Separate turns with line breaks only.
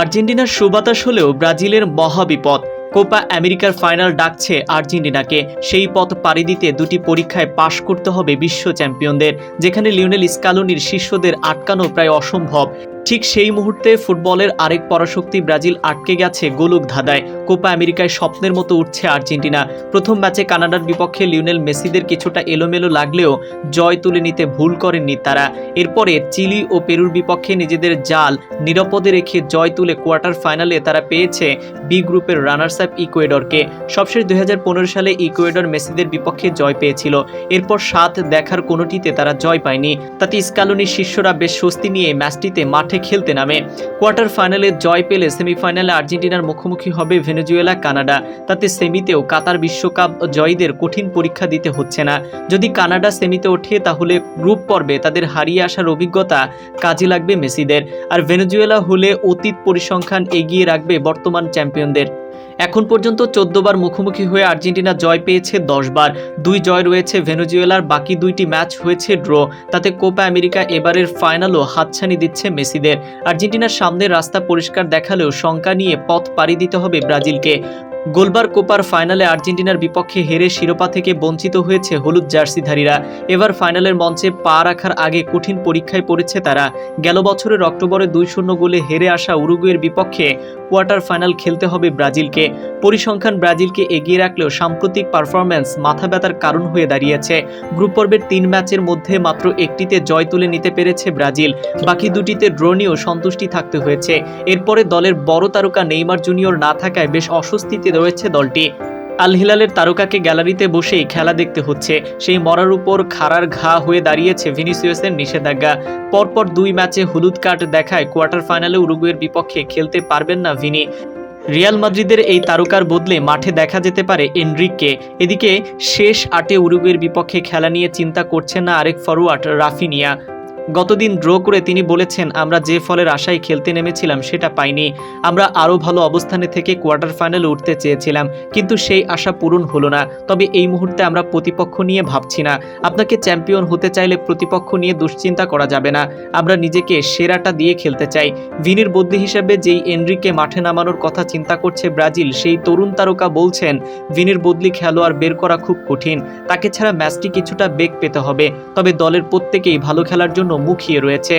আর্জেন্টিনার সুবাতাস হলেও ব্রাজিলের মহাবিপদ। কোপা আমেরিকার ফাইনাল ডাকছে আর্জেন্টিনাকে। সেই পথ পাড়ি দিতে দুটি পরীক্ষায় পাশ করতে হবে বিশ্ব চ্যাম্পিয়নদের, যেখানে লিওনেল স্কালোনির শিষ্যদের আটকানো প্রায় অসম্ভব। ঠিক সেই মুহূর্তে ফুটবলের আরেক পরাশক্তি ব্রাজিল আটকে গেছে গোলক ধাঁধায়। কোপা আমেরিকায় স্বপ্নের মতো উঠছে আর্জেন্টিনা। প্রথম ম্যাচে কানাডার বিপক্ষে লিওনেল মেসিদের কিছুটা এলোমেলো লাগলেও জয় তুলে নিতে ভুল করেননি তারা। এরপরে চিলি ও পেরুর বিপক্ষে নিজেদের জাল নিরাপদে রেখে জয় তুলে কোয়ার্টার ফাইনালে তারা পেয়েছে বি গ্রুপের রানার্স আপ ইকুয়েডরকে। সবশেষ দুই হাজার পনেরো সালে ইকুয়েডর মেসিদের বিপক্ষে জয় পেয়েছিল। এরপর সাত দেখার কোনোটিতে তারা জয় পায়নি। তাতে স্কালোনির শিষ্যরা বেশ স্বস্তি নিয়ে ম্যাচটিতে মাঠে খেলতে নামে। কোয়ার্টার ফাইনালে জয় পেলে সেমিফাইনালে আর্জেন্টিনার মুখোমুখি হবে ভেনেজুয়েলা, কানাডা। তাতে সেমিতেও কাতার বিশ্বকাপ জয়ীদের কঠিন পরীক্ষা দিতে হচ্ছে না। যদি কানাডা সেমিতে ওঠে, তাহলে গ্রুপ পর্বে তাদের হারিয়ে আসার অভিজ্ঞতা কাজে লাগবে মেসিদের। আর ভেনেজুয়েলা হলে অতীত পরিসংখ্যান এগিয়ে রাখবে বর্তমান চ্যাম্পিয়নদের। এখন পর্যন্ত চোদ্দ বার মুখোমুখি হয়ে আর্জেন্টিনা জয় পেয়েছে দশ বার দুই জয় রয়েছে ভেনেজুয়েলার, বাকি দুইটি ম্যাচ হয়েছে ড্র। তাতে কোপা আমেরিকা এবারের ফাইনালও হাতছানি দিচ্ছে মেসিদের। আর্জেন্টিনার সামনে রাস্তা পরিষ্কার দেখালেও শঙ্কা নিয়ে পথ পাড়ি দিতে হবে ব্রাজিলকে। গোলবার কোপার ফাইনালে আর্জেন্টিনার বিপক্ষে হেরে শিরোপা থেকে বঞ্চিত হয়েছে হলুদ জার্সিধারীরা। এবার ফাইনালের মঞ্চে পা রাখার আগে কঠিন পরীক্ষায় পড়েছে তারা। গেল বছরের অক্টোবরে দুই শূন্য গোলে হেরে আসা উরুগুয়ের বিপক্ষে কোয়ার্টার ফাইনাল খেলতে হবে ব্রাজিলকে। পরিসংখ্যান ব্রাজিলকে এগিয়ে রাখলেও সাম্প্রতিক পারফরম্যান্স মাথা ব্যথার কারণ হয়ে দাঁড়িয়েছে। গ্রুপ পর্বের তিন ম্যাচের মধ্যে মাত্র একটিতে জয় তুলে নিতে পেরেছে ব্রাজিল। বাকি দুটিতে ড্র নিয়েও সন্তুষ্টি থাকতে হয়েছে। এরপরে দলের বড় তারকা নেইমার জুনিয়র না থাকায় বেশ অস্বস্তিতে রয়েছে দলটি। আল হিলালের তারকাকে গ্যালারিতে বসেই খেলা দেখতে হচ্ছে। সেই মরার উপর খাড়ার ঘা হয়ে দাঁড়িয়েছে ভিনিসিয়াসের নিষেধাজ্ঞা। পরপর দুই ম্যাচে হলুদ কার্ড দেখায় কোয়ার্টার ফাইনালে উরুগুয়ের বিপক্ষে খেলতে পারবেন না ভিনি। রিয়াল মাদ্রিদের এই তারকার বদলে মাঠে দেখা যেতে পারে এনরিককে। এদিকে শেষ আটে উরুগুয়ের বিপক্ষে খেলা নিয়ে চিন্তা করছে না আরেক ফরোয়ার্ড রাফিনিয়া। গতদিন ড্র করে তিনি বলেছেন, আমরা যে ফলের আশায় খেলতে নেমেছিলাম সেটা পাইনি। আমরা আরও ভালো অবস্থানে থেকে কোয়ার্টার ফাইনালে উঠতে চেয়েছিলাম, কিন্তু সেই আশা পূরণ হলো না। তবে এই মুহূর্তে আমরা প্রতিপক্ষ নিয়ে ভাবছি না। আপনাকে চ্যাম্পিয়ন হতে চাইলে প্রতিপক্ষ নিয়ে দুশ্চিন্তা করা যাবে না। আমরা নিজেকে সেরাটা দিয়ে খেলতে চাই। ভিনির বদলি হিসেবে যেই এনরিকে মাঠে নামানোর কথা চিন্তা করছে ব্রাজিল, সেই তরুণ তারকা বলছেন, ভিনির বদলি খেলোয়াড় বের করা খুব কঠিন। তাকে ছাড়া ম্যাচটি কিছুটা বেগ পেতে হবে। তবে দলের প্রত্যেকেই ভালো খেলার জন্য মুখিয়ে রয়েছে।